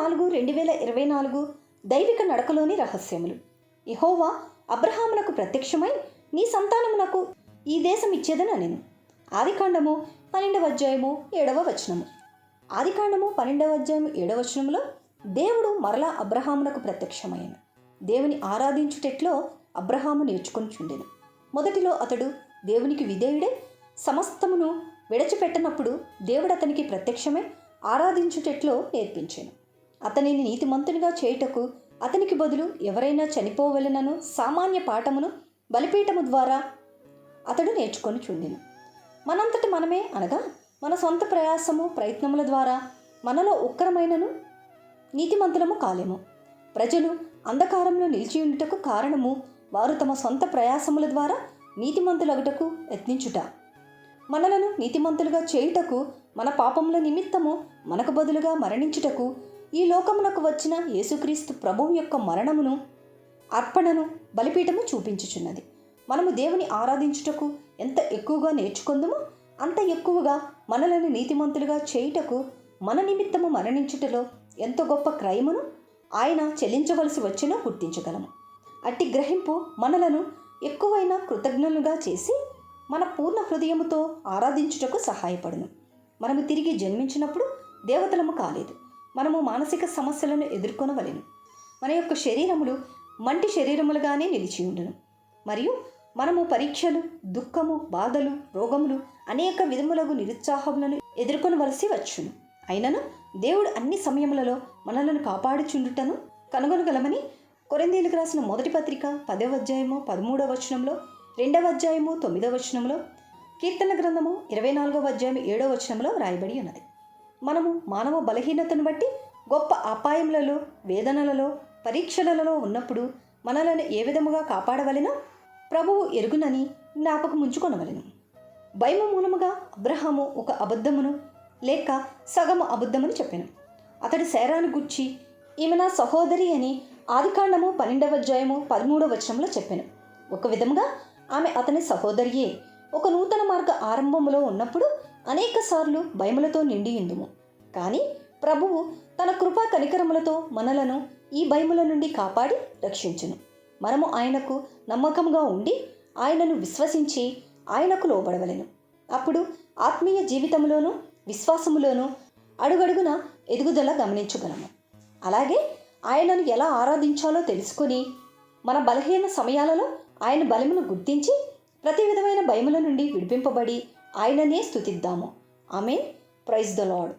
నాలుగు రెండు వేల ఇరవై నాలుగు దైవిక నడకలోని రహస్యములు. ఇహోవా అబ్రహామునకు ప్రత్యక్షమై నీ సంతానమునకు ఈ దేశం ఇచ్చేదని నేను ఆదికాండము పన్నెండవ అధ్యాయము ఏడవ వచనము. ఆదికాండము పన్నెండవ అధ్యాయం ఏడవ వచనంలో దేవుడు మరలా అబ్రహామునకు ప్రత్యక్షమైన దేవుని ఆరాధించుటెట్లో అబ్రహాము నేర్చుకుని చుండెను మొదటిలో అతడు దేవునికి విధేయుడే సమస్తమును విడచిపెట్టనప్పుడు దేవుడు అతనికి ప్రత్యక్షమై ఆరాధించుటెట్లో నేర్పించాను. అతనిని నీతిమంతునిగా చేయుటకు అతనికి బదులు ఎవరైనా చనిపోవలనను సామాన్య పాఠమును బలిపీఠము ద్వారా అతడు నేర్చుకొని చుండెను. మనంతటి మనమే అనగా మన సొంత ప్రయాసము ప్రయత్నముల ద్వారా మనలో ఉక్కరమైనను నీతిమంతులము కాలేము. ప్రజలు అంధకారంలో నిలిచి ఉండుటకు కారణము వారు తమ సొంత ప్రయాసముల ద్వారా నీతిమంతులగుటకు యత్నించుట. మనలను నీతిమంతులుగా చేయుటకు మన పాపముల నిమిత్తము మనకు బదులుగా మరణించుటకు ఈ లోకమునకు వచ్చిన యేసుక్రీస్తు ప్రభువు యొక్క మరణమును అర్పణను బలిపీఠము చూపించుచున్నది. మనము దేవుని ఆరాధించుటకు ఎంత ఎక్కువగా నేర్చుకుందుమో అంత ఎక్కువగా మనలను నీతిమంతులుగా చేయుటకు మన నిమిత్తము మరణించుటలో ఎంత గొప్ప క్రయమును ఆయన చెల్లించవలసి వచ్చినో గుర్తించగలము. అట్టి గ్రహింపు మనలను ఎక్కువైన కృతజ్ఞులుగా చేసి మన పూర్ణ హృదయముతో ఆరాధించుటకు సహాయపడును. మనము తిరిగి జన్మించినప్పుడు దేవతలము కాలేదు. మనము మానసిక సమస్యలను ఎదుర్కొనవలెను. మన యొక్క శరీరములు మంటి శరీరములుగానే నిలిచి ఉండను. మరియు మనము పరీక్షలు దుఃఖము బాధలు రోగములు అనేక విధములకు నిరుత్సాహములను ఎదుర్కొనవలసి వచ్చును. అయినను దేవుడు అన్ని సమయములలో మనలను కాపాడుచుండుటను కనుగొనగలమని కొరిందీలకు రాసిన మొదటి పత్రిక పదవ అధ్యాయము పదమూడవ వచనంలో రెండవ అధ్యాయము తొమ్మిదవ వచనంలో కీర్తన గ్రంథము ఇరవై నాలుగవ అధ్యాయం ఏడవ వచనంలో రాయబడి ఉన్నది. మనము మానవ బలహీనతను బట్టి గొప్ప అపాయములలో వేదనలలో పరీక్షలలో ఉన్నప్పుడు మనలను ఏ విధముగా కాపాడవలెనో? ప్రభువు ఎరుగునని జ్ఞాపకం ఉంచుకొనవలెను. భయము మూలముగా అబ్రహాము ఒక అబద్ధమును లేక సగము అబద్ధమని చెప్పాను. అతడు శేరాను గుచ్చి ఈమె నా సహోదరి అని ఆదికాండము పన్నెండవ అధ్యాయము పదమూడవ వచనంలో చెప్పాను. ఒక విధముగా ఆమె అతని సహోదరియే. ఒక నూతన మార్గ ఆరంభములో ఉన్నప్పుడు అనేక సార్లు భయములతో నిండి ఉందుము కానీ ప్రభువు తన కృపా కనికరములతో మనలను ఈ భయముల నుండి కాపాడి రక్షించును. మనము ఆయనకు నమ్మకంగా ఉండి ఆయనను విశ్వసించి ఆయనకు లోబడవలను. అప్పుడు ఆత్మీయ జీవితంలోనూ విశ్వాసములోనూ అడుగడుగున ఎదుగుదల గమనించగలము. అలాగే ఆయనను ఎలా ఆరాధించాలో తెలుసుకొని మన బలహీన సమయాలలో ఆయన బలమును గుర్తించి ప్రతి విధమైన భయముల నుండి విడిపింపబడి ఆయననే స్థుతిద్దాము ఆమె ప్రైజ్ ద లాడ్